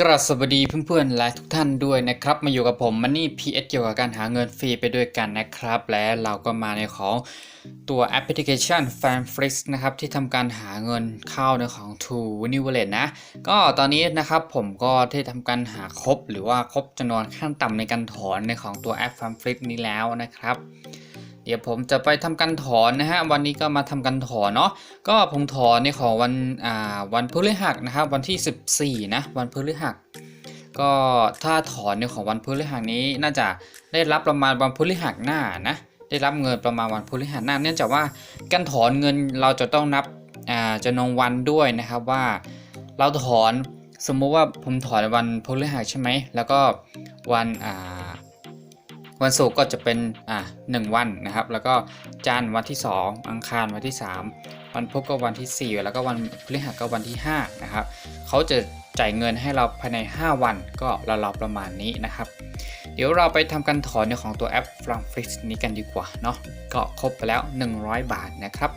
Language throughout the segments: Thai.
กราบสวัสดีเพื่อนๆและทุกท่านด้วยนะครับ มาอยู่กับผมมันนี่ PS เกี่ยวกับการหาเงินฟรีไปด้วยกันนะครับ และเราก็มาในของตัวแอปพลิเคชัน FanFlix นะครับ ที่ทำการหาเงินเข้าในของ True w i n n i Wallet นะ ก็ตอนนี้นะครับผมก็ได้ทำการหาครบ หรือว่าครบจำนวนขั้นต่ำในการถอนในของตัวแอป FanFlix นี้แล้วนะครับ เดี๋ยวผมจะไปทำการถอนนะฮะวันนี้ก็มาทำการถอนเนาะก็ผมถอนในของวันอ่าวันพฤหัสนะครับวันที่ 14นะวันพฤหัสก็ถ้าถอนในของวันพฤหัสนี้น่าจะได้รับประมาณวันพฤหัสหน้านะได้รับเงินประมาณวันพฤหัสหน้า เนื่องจากว่าการถอนเงินเราจะต้องนับอ่าจำนวนวันด้วยนะครับว่า เราถอนสมมุติว่าผมถอนวันพฤหัสใช่ไหมแล้วก็วันอ่า วันศุกร์ก็จะเป็นอ่าหนึ่งวันนะครับ แล้วก็จันทร์วันที่ 2 อังคารวันที่ 3 วันพุธก็วันที่ 4 แล้วก็วันพฤหัสก็วันที่5นะครับเขาจะจ่ายเงินให้เราภายใน 5 วันก็ราๆประมาณนี้นะครับ เดี๋ยวเราไปทำการถอนในของตัวแอป f r a m f l i x นี้กันดีกว่าเนาะก็ครบไปแล้ว 100 บาทนะครับ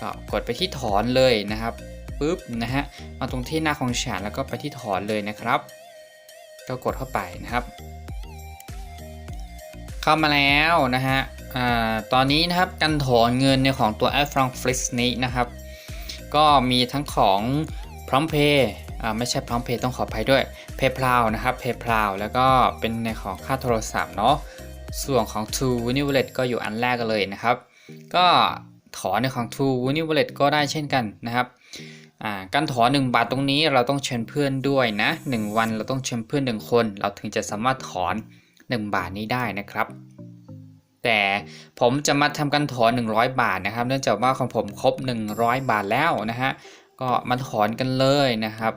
ก็กดไปที่ถอนเลยนะครับปุ๊บนะฮะมาตรงที่หน้าของฉันแล้วก็ไปที่ถอนเลยนะครับ ก็กดเข้าไปนะครับ เข้ามาแล้วนะฮะตอนนี้นะครับการถอนเงินในของตัวแอป f r a n f l i x นี้นะครับ ก็มีทั้งของพร้อมเพย์ไม่ใช่พร้อมเพย์ต้องขออภัยด้วย PayPal นะครับ PayPal แล้วก็เป็นในของค่าโทรศัพท์เนาะส่วนของ True w i n n i Wallet ก็อยู่อันแรกกันเลยนะครับ ก็ถอนในของ True w i n n i Wallet ก็ได้เช่นกันนะครับการถอน 1 บาทตรงนี้เราต้องเชิญเพื่อนด้วยนะ 1 วันเราต้องเชิญเพื่อน 1 คน เราถึงจะสามารถถอน 1 บาทนี้ได้นะครับ แต่ผมจะมาทำการถอน 100 บาทนะครับ เนื่องจากว่าของผมครบ 100 บาทแล้วนะฮะก็มาถอนกันเลยนะครับ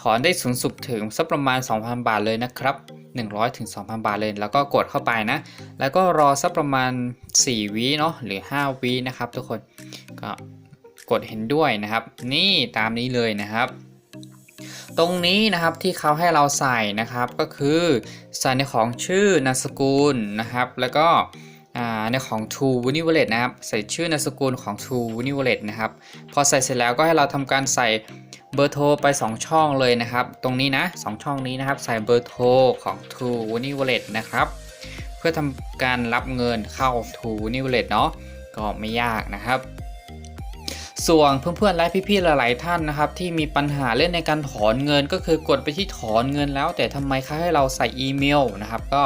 ถอนได้สูงสุดถึงสักประมาณ 2,000 บาทเลยนะครับ 100ถึง2,000 บาทเลย แล้วก็กดเข้าไปนะ แล้วก็รอสักประมาณ 4วิเนาะหรือ 5วินะครับ ทุกคนก็กดเห็นด้วยนะครับ นี่ตามนี้เลยนะครับ ตรงนี้นะครับที่เขาให้เราใส่นะครับก็คือใส่ในของชื่อนามสกุลนะครับ แล้วก็ในของ True w i n n i Wallet นะครับ ใส่ชื่อนามสกุลของ True w i n n i Wallet นะครับ พอใส่เสร็จแล้วก็ให้เราทำการใส่เบอร์โทรไป 2 ช่องเลยนะครับ ตรงนี้นะ 2 ช่องนี้นะครับ ใส่เบอร์โทรของ True w i n n i Wallet นะครับ เพื่อทำการรับเงินเข้า True w i n n i Wallet เนาะก็ไม่ยากนะครับ ส่วนเพื่อนๆและพี่ๆหลายๆท่านนะครับที่มีปัญหาเรื่องในการถอนเงินก็คือกดไปที่ถอนเงินแล้ว แต่ทำไมเขาให้เราใส่อีเมลนะครับก็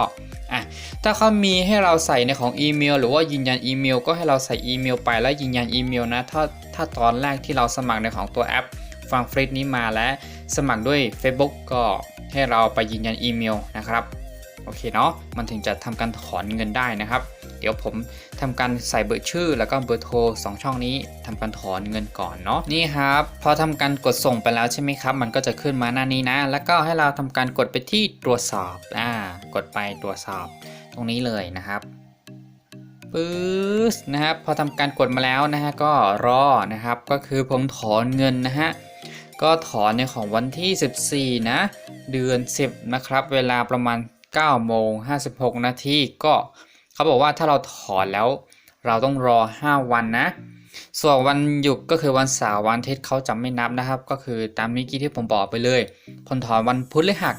อะถ้าเขามีให้เราใส่ในของอีเมล หรือว่ายืนยันอีเมล ก็ให้เราใส่อีเมล ไปแล้วยืนยันอีเมลนะถ้าถ้าตอนแรกที่เราสมัครในของตัวแอปฟังฟรีนี้มาและสมัครด้วย Facebook ก็ให้เราไปยืนยันอีเมลนะครับโอเคเนาะมันถึงจะทำการถอนเงินได้นะครับ ดี๋ยวผมทำการใส่เบอร์ชื่อ แล้วก็เบอร์โทร2ช่องนี้ทำการถอนเงินก่อนเนาะนี่ครับพอทำการกดส่งไปแล้วใช่ไหมครับ มันก็จะขึ้นมาหน้านี้นะ แล้วก็ให้เราทำการกดไปที่ตรวจสอบอ่ากดไปตรวจสอบตรงนี้เลยนะครับปึ๊บนะครับพอทำการกดมาแล้วนะฮะก็รอนะครับ ก็คือผมถอนเงินนะฮะก็ถอนในของวันที่ 14 นะ เดือน 10 นะครับ เวลาประมาณ9โมง56 นาทีก็ เขาบอกว่าถ้าเราถอนแล้ว เราต้องรอ 5 วันนะ ส่วนวันหยุดก็คือวันเสาร์วันอาทิตย์เขาจะไม่นับนะครับ ก็คือตามเมื่อกี้ที่ผมบอกไปเลยผมถอนวันพฤหัส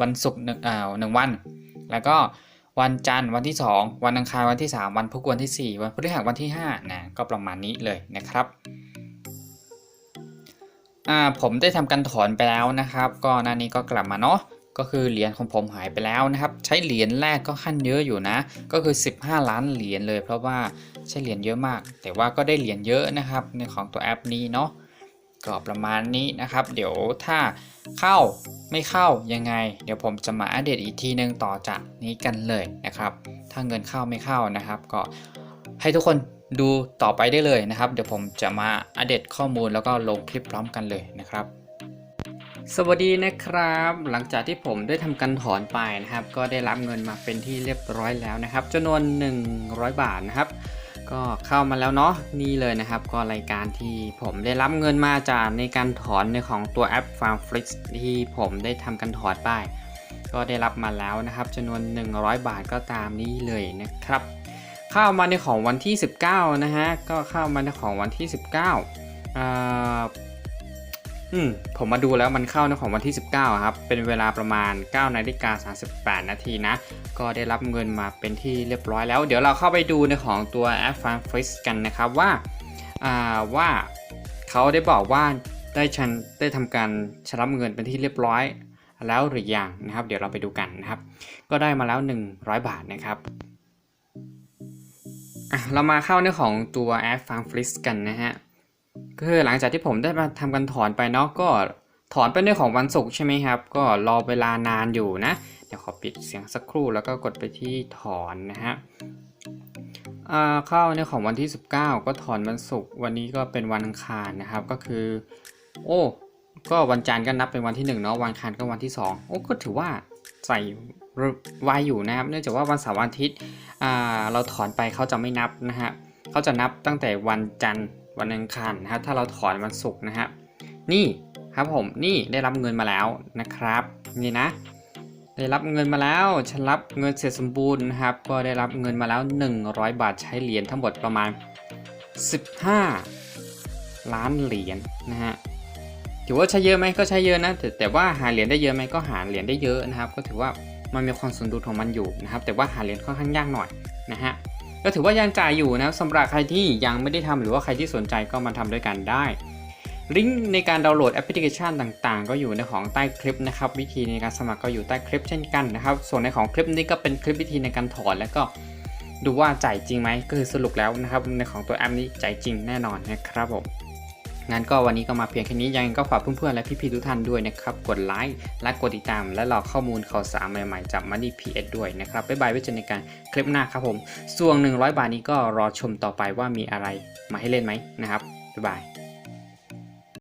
วันศุกร์หนึ่งอ่าหนึ่งวัน แล้วก็วันจันทร์วันที่ 2 วันอังคารวันที่ 3 วันพุธวันที่ 4 วันพฤหัสวันที่5นะก็ประมาณนี้เลยนะครับอ่าผมได้ทำการถอนไปแล้วนะครับ ก็หน้านี้ก็กลับมาเนาะ ก็คือเหรียญของผมหายไปแล้วนะครับ ใช้เหรียญแรกก็ขั้นเยอะอยู่นะ ก็คือ 15 ล้านเหรียญเลย เพราะว่าใช้เหรียญเยอะมาก แต่ว่าก็ได้เหรียญเยอะนะครับในของตัวแอปนี้เนาะก็ประมาณนี้นะครับ เดี๋ยวถ้าเข้าไม่เข้ายังไง เดี๋ยวผมจะมาอัปเดตอีกทีนึงต่อจากนี้กันเลยนะครับ ถ้าเงินเข้าไม่เข้านะครับ ก็ให้ทุกคนดูต่อไปได้เลยนะครับ เดี๋ยวผมจะมาอัปเดตข้อมูลแล้วก็ลงคลิปพร้อมกันเลยนะครับ สวัสดีนะครับ หลังจากที่ผมได้ทำการถอนไปนะครับ ก็ได้รับเงินมาเป็นที่เรียบร้อยแล้วนะครับจำนวน 100 บาทนะครับ ก็เข้ามาแล้วเนาะนี่เลยนะครับ ก็รายการที่ผมได้รับเงินมาจากในการถอนในของตัวแอป FarmFlix ที่ผมได้ทำการถอนไป ก็ได้รับมาแล้วนะครับจำนวน 100 บาทก็ตามนี้เลยนะครับ เข้ามาในของวันที่ 19 นะฮะก็เข้ามาในของวันที่ 19 อืมผมมาดูแล้วมันเข้าในของวันที่ 19 ครับ เป็นเวลาประมาณ9นาฬิกา38 นาทีนะ ก็ได้รับเงินมาเป็นที่เรียบร้อยแล้ว เดี๋ยวเราเข้าไปดูในของตัวแอปฟังฟิสกันนะครับว่าอ่าว่าเขาได้บอกว่าได้ชันได้ทำการชำระเงินเป็นที่เรียบร้อยแล้วหรือยังนะครับ เดี๋ยวเราไปดูกันนะครับ ก็ได้มาแล้ว 100 บาทนะครับเรามาเข้าในของตัวแอปฟังฟิสกันนะฮะ คือหลังจากที่ผมได้มาทำการถอนไปเนาะก็ถอนไปในของวันศุกร์ใช่ไหมครับ ก็รอเวลานานอยู่นะ เดี๋ยวขอปิดเสียงสักครู่แล้วก็กดไปที่ถอนนะฮะเข้าในของวันที่ 19 ก็ถอนวันศุกร์วันนี้ก็เป็นวันอังคารนะครับก็คือ โอ้ก็วันจันทร์ก็นับเป็นวันที่1เนาะวันอังคารก็วันที่ 2 โอ้ก็ถือว่าใส่ไวอยู่นะครับ เนื่องจากว่าวันเสาร์วันอาทิตย์เราถอนไปเขาจะไม่นับนะฮะเขาจะนับตั้งแต่วันจันทร์ วันอังคารนะครับถ้าเราถอนวันศุกร์นะฮะนี่ครับผมนี่ได้รับเงินมาแล้วนะครับ นี่นะ ได้รับเงินมาแล้วฉันรับเงินเสร็จสมบูรณ์นะครับ ก็ได้รับเงินมาแล้ว 100 บาทใช้เหรียญทั้งหมดประมาณ 15 ล้านเหรียญนะฮะถือว่าใช้เยอะไหมก็ใช้เยอะนะแต่แต่ว่าหาเหรียญได้เยอะไหมก็หาเหรียญได้เยอะนะครับ ก็ถือว่ามันมีความสมดุลของมันอยู่นะครับ แต่ว่าหาเหรียญค่อนข้างยากหน่อยนะฮะ ก็ถือว่ายังจ่ายอยู่นะครับสำหรับใครที่ยังไม่ได้ทำหรือว่าใครที่สนใจก็มาทำด้วยกันได้ลิงก์ในการดาวน์โหลดแอปพลิเคชันต่างๆ ก็อยู่ในของใต้คลิปนะครับ วิธีในการสมัครก็อยู่ใต้คลิปเช่นกันนะครับ ส่วนในของคลิปนี้ก็เป็นคลิปวิธีในการถอนแล้วก็ดูว่าจ่ายจริงไหมก็คือสรุปแล้วนะครับในของตัวแอปนี้จ่ายจริงแน่นอนนะครับผม งั้นก็วันนี้ก็มาเพียงแค่นี้ยังก็ฝากเพื่อนๆและพี่ๆทุกท่านด้วยนะครับกดไลค์และกดติดตาม และรอข้อมูลข่าวสารใหม่ๆจาก Money PS ด้วยนะครับบ๊ายบายไว้เจอในการคลิปหน้าครับผมส่วน 100 บาทนี้ก็รอชมต่อไปว่ามีอะไรมาให้เล่นไหมนะครับบ๊ายบาย